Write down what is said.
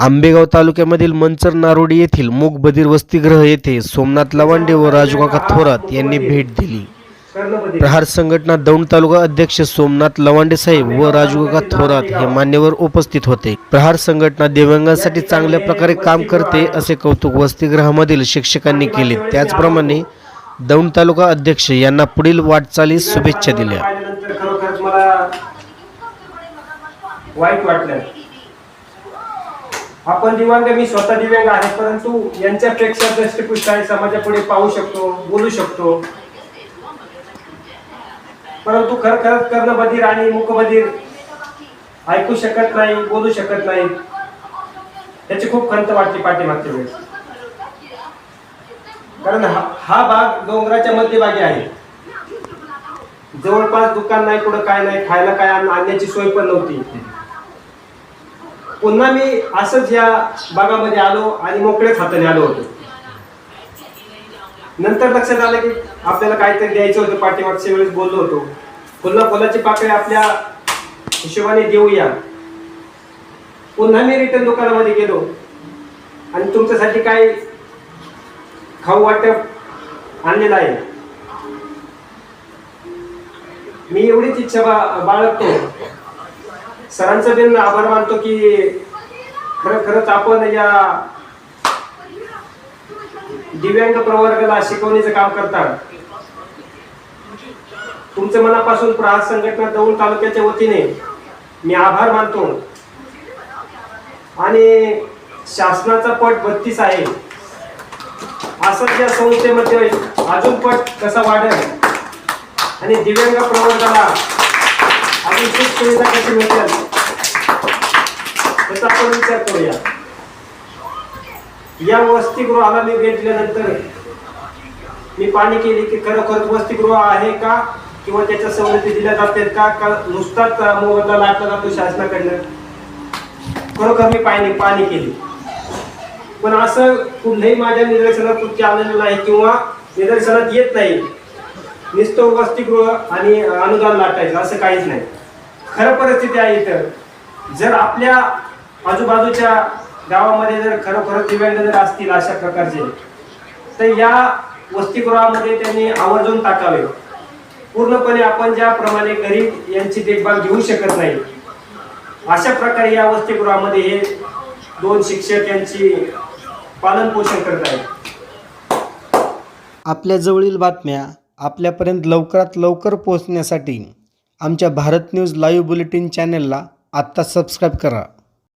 आंबेगाव तालुक्यामधील मंचर नारोडी येथील मूग बधीर वसतिगृह येथे सोमनाथ लवांडे व राजूकाका थोरात यांनी भेट दिली. प्रहार संघटना दौंड तालुका अध्यक्ष सोमनाथ लवांडे साहेब व राजूकाका थोरात हे मान्यवर उपस्थित होते. प्रहार संघटना दिव्यांगांसाठी चांगल्या प्रकारे काम करते असे कौतुक वसतिगृहामधील शिक्षकांनी केले. त्याचप्रमाणे दौंड तालुका अध्यक्ष यांना पुढील वाटचालीस शुभेच्छा दिल्या. वाईट वाटलं. आपण दिव्यांग मी स्वतः दिव्यांग आहे परंतु यांच्यापेक्षा दृष्टिपुष्ट आहे समाजापुढे पाहू शकतो बोलू शकतो. परंतु खर खरंच कर्णबधीर आणि मुखबधीर ऐकू शकत नाही बोलू शकत नाही. त्याची खूप खंत वाटते पाठीमागच्या वेळेस कारण हा भाग डोंगराच्या मध्यभागी आहे. जवळपास दुकान नाही कुठं काय नाही खायला काय आणण्याची सोय पण नव्हती. पुन्हा मी असंच या बागामध्ये आलो आणि मोकळ्याच हाताने आलो होतो. नंतर लक्षात आलं की आपल्याला काहीतरी द्यायचं होतं पाठीमागच्या वेळेस बोललो होतो. पुन्हा फुलाची पाकळी आपल्या हिशोबाने देऊया. पुन्हा मी रिटर्न दुकानामध्ये गेलो. आणि तुमच्यासाठी काय खाऊ वाटप आणलेलं आहे. मी एवढीच इच्छा बा- बाळगतो. सरांचं बिन आभार मानतो की खरं खरंच आपण या दिव्यांग प्रवर्गाला शिकवण्याचं काम करतात. तुमचं मनापासून प्रहार संघटना दौंड तालुक्याच्या वतीने मी आभार मानतो. आणि शासनाचा पट बत्तीस आहे. असं या संस्थेमध्ये अजून पट कसा वाढेल? आणि दिव्यांग प्रवर्गाला अजून सुख सुविधा कशी मिळतील? आपण विचार करूया. या वसतिगृहाला मी भेट दिल्यानंतर मी पाणी केली की खरोखर वसतिगृह आहे का? किंवा त्याच्या सवलती दिल्या जातात का? का नुसताच मोबदला लागला जातो शासनाकडनं? खरोखर मी पाणी पाणी केली. पण असं कुठलंही माझ्या निदर्शनात आलेलं नाही किंवा निदर्शनात येत नाही. नुसतं वसतिगृह आणि अनुदान लाटायचं असं काहीच नाही. खरं परिस्थिती आहे इथं. जर आपल्या आजूबाजूच्या गावामध्ये जर खरोखर दिव्यांग जर असतील अशा प्रकारचे तर या वसतिगृहामध्ये त्यांनी आवर्जून टाकावे. पूर्णपणे आपण ज्याप्रमाणे गरीब यांची देखभाल घेऊ शकत नाही अशा प्रकारे या वसतिगृहामध्ये हे दोन शिक्षक यांची पालन पोषण करत आहेत. आपल्या जवळील बातम्या आपल्यापर्यंत लवकरात लवकर पोहोचण्यासाठी आमच्या भारत न्यूज लाईव्ह बुलेटिन चॅनेलला आत्ता सबस्क्राईब करा.